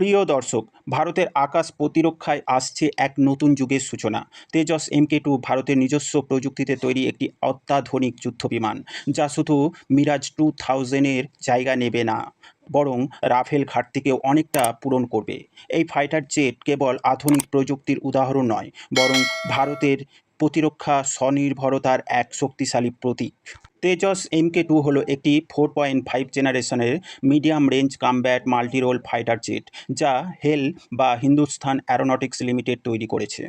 প্রিয় দর্শক, ভারতের আকাশ প্রতিরক্ষায় আসছে এক নতুন যুগের সূচনা। তেজস এমকে টু ভারতের নিজস্ব প্রযুক্তিতে তৈরি একটি অত্যাধুনিক যুদ্ধবিমান, যা শুধু মিরাজ টু থাউজেন্ডের জায়গা নেবে না, বরং রাফেল ঘাটতিকেও অনেকটা পূরণ করবে। এই ফাইটার জেট কেবল আধুনিক প্রযুক্তির উদাহরণ নয়, বরং ভারতের প্রতিরক্ষা স্বনির্ভরতার এক শক্তিশালী প্রতীক। তেজস এমকে টু হলো একটি ফোর পয়েন্ট ফাইভ জেনারেশনের medium range combat multirole fighter jet যা হেল বা হিন্দুস্থান অ্যারোনটিক্স লিমিটেড তৈরি করেছে।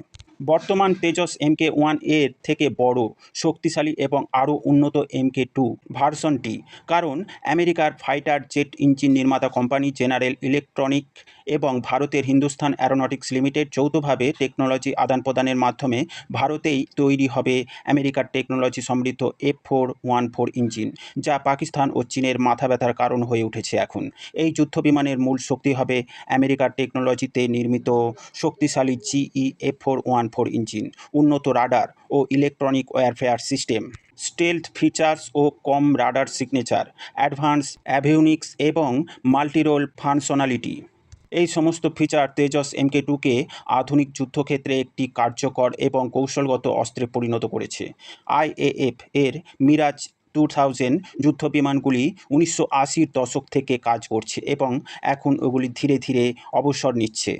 বর্তমান তেজস এমকে ওয়ানের থেকে বড়, শক্তিশালী এবং আরও উন্নত এমকে টু ভার্সনটি কারণ আমেরিকার ফাইটার জেট ইঞ্জিন নির্মাতা কোম্পানি জেনারেল ইলেকট্রনিক এবং ভারতের হিন্দুস্থান অ্যারোনটিক্স লিমিটেড যৌথভাবে টেকনোলজি আদান প্রদানের মাধ্যমে ভারতেই তৈরি হবে আমেরিকার টেকনোলজি সমৃদ্ধ F four one four engine, যা পাকিস্তান ও চীনের মাথা ব্যথার কারণ হয়ে উঠেছে এখন। এই যুদ্ধ বিমানের মূল শক্তি হবে আমেরিকার টেকনোলজিতে নির্মিত শক্তিশালী GE F four one four engine, উন্নত রাডার ও electronic warfare system, stealth features ও কম রাডার সিগনেচার অ্যাডভান্স অ্যাভিউনিক্স এবং মাল্টিরোল ফাংশনালিটি। এই সমস্ত ফিচার তেজস এমকে টুকে আধুনিক যুদ্ধক্ষেত্রে একটি কার্যকর এবং কৌশলগত অস্ত্রে পরিণত করেছে। আইএএফ এর মিরাজ টু থাউজেন্ড যুদ্ধ বিমানগুলি উনিশশো আশির দশক থেকে কাজ করছে এবং এখন ওগুলি ধীরে ধীরে অবসর নিচ্ছে।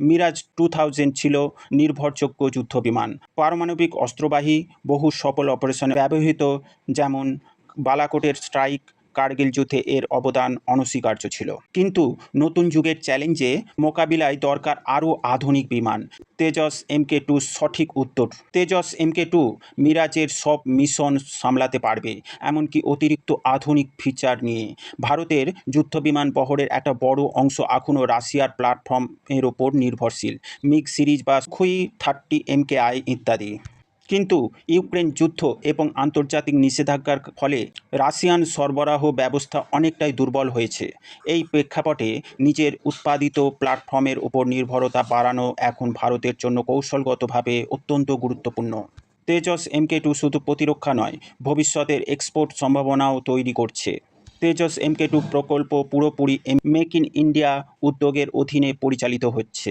মিরাজ টু থাউজেন্ড ছিল নির্ভরযোগ্য যুদ্ধ বিমান পারমাণবিক অস্ত্রবাহী, বহু সফল অপারেশনে ব্যবহৃত, যেমন বালাকোটের স্ট্রাইক কার্গিল যুদ্ধে এর অবদান অনস্বীকার্য ছিল। কিন্তু নতুন যুগের চ্যালেঞ্জে মোকাবিলায় দরকার আরও আধুনিক বিমান। তেজস এমকে টু সঠিক উত্তর। তেজস এমকে টু মিরাজের সব মিশন সামলাতে পারবে, এমনকি অতিরিক্ত আধুনিক ফিচার নিয়ে। ভারতের যুদ্ধবিমান বহরের একটা বড় অংশ এখনও রাশিয়ার প্ল্যাটফর্মের ওপর নির্ভরশীল। মিগ সিরিজ বা খুই থার্টি এমকে আই ইত্যাদি। কিন্তু ইউক্রেন যুদ্ধ এবং আন্তর্জাতিক নিষেধাজ্ঞার ফলে রাশিয়ান সরবরাহ ব্যবস্থা অনেকটাই দুর্বল হয়েছে। এই প্রেক্ষাপটে নিজের উৎপাদিত প্ল্যাটফর্মের উপর নির্ভরতা বাড়ানো এখন ভারতের জন্য কৌশলগতভাবে অত্যন্ত গুরুত্বপূর্ণ। তেজস এমকে টু শুধু প্রতিরক্ষা নয়, ভবিষ্যতের এক্সপোর্ট সম্ভাবনাও তৈরি করছে। তেজস এমকে টু প্রকল্প পুরোপুরি মেক ইন ইন্ডিয়া উদ্যোগের অধীনে পরিচালিত হচ্ছে।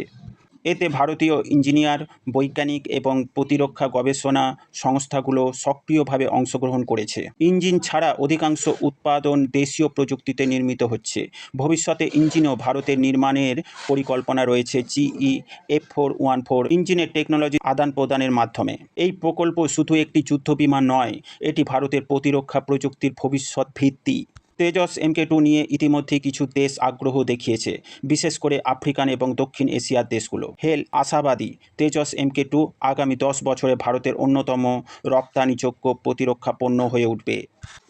এতে ভারতীয় ইঞ্জিনিয়ার, বৈজ্ঞানিক এবং প্রতিরক্ষা গবেষণা সংস্থাগুলো সক্রিয়ভাবে অংশগ্রহণ করেছে। ইঞ্জিন ছাড়া অধিকাংশ উৎপাদন দেশীয় প্রযুক্তিতে নির্মিত হচ্ছে। ভবিষ্যতে ইঞ্জিনও ভারতের নির্মাণের পরিকল্পনা রয়েছে GE F four one four ইঞ্জিনের টেকনোলজি আদান প্রদানের মাধ্যমে। এই প্রকল্প শুধু একটি যুদ্ধ বিমান নয়, এটি ভারতের প্রতিরক্ষা প্রযুক্তির ভবিষ্যৎ ভিত্তি। তেজস এমকে টু নিয়ে ইতিমধ্যে কিছু দেশ আগ্রহ দেখিয়েছে, বিশেষ করে আফ্রিকান এবং দক্ষিণ এশিয়ার দেশগুলো। হেল, আশাবাদী। তেজস এমকে টু আগামী দশ বছরে ভারতের অন্যতম রপ্তানিযোগ্য প্রতিরক্ষা পণ্য হয়ে উঠবে।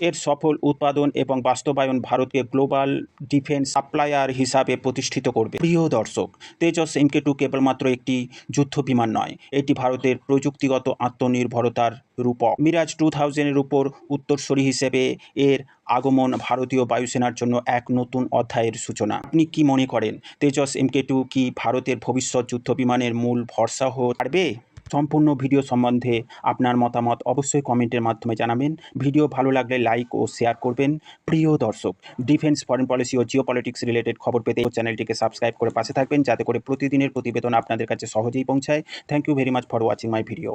এর সফল উৎপাদন এবং বাস্তবায়ন ভারতকে গ্লোবাল ডিফেন্স সাপ্লায়ার হিসাবে প্রতিষ্ঠিত করবে। প্রিয় দর্শক, তেজস এমকে টু কেবলমাত্র একটি যুদ্ধ বিমান নয়, এটি ভারতের প্রযুক্তিগত আত্মনির্ভরতার রূপক। মিরাজ টু থাউজেন্ডের উপর উত্তরসূরি হিসেবে এর আগমন ভারতীয় বায়ুসেনার জন্য এক নতুন অধ্যায়ের সূচনা। আপনি কি মনে করেন, তেজস এমকে টু কি ভারতের ভবিষ্যৎ যুদ্ধ বিমানের মূল ভরসা হতে পারবে সম্পূর্ণ ভিডিও সম্বন্ধে আপনার মতামত অবশ্যই কমেন্টের মাধ্যমে জানাবেন। ভিডিও ভালো লাগলে লাইক ও শেয়ার করবেন। প্রিয় দর্শক, ডিফেন্স, ফরেন পলিসি ও জিও পলিটিক্স রিলেটেড খবর পেতে চ্যানেলটিকে সাবস্ক্রাইব করে পাশে থাকবেন। যাতে করে প্রতিদিনের প্রতিবেদন আপনাদের কাছে সহজেই পৌঁছায়। Thank you very much for watching my video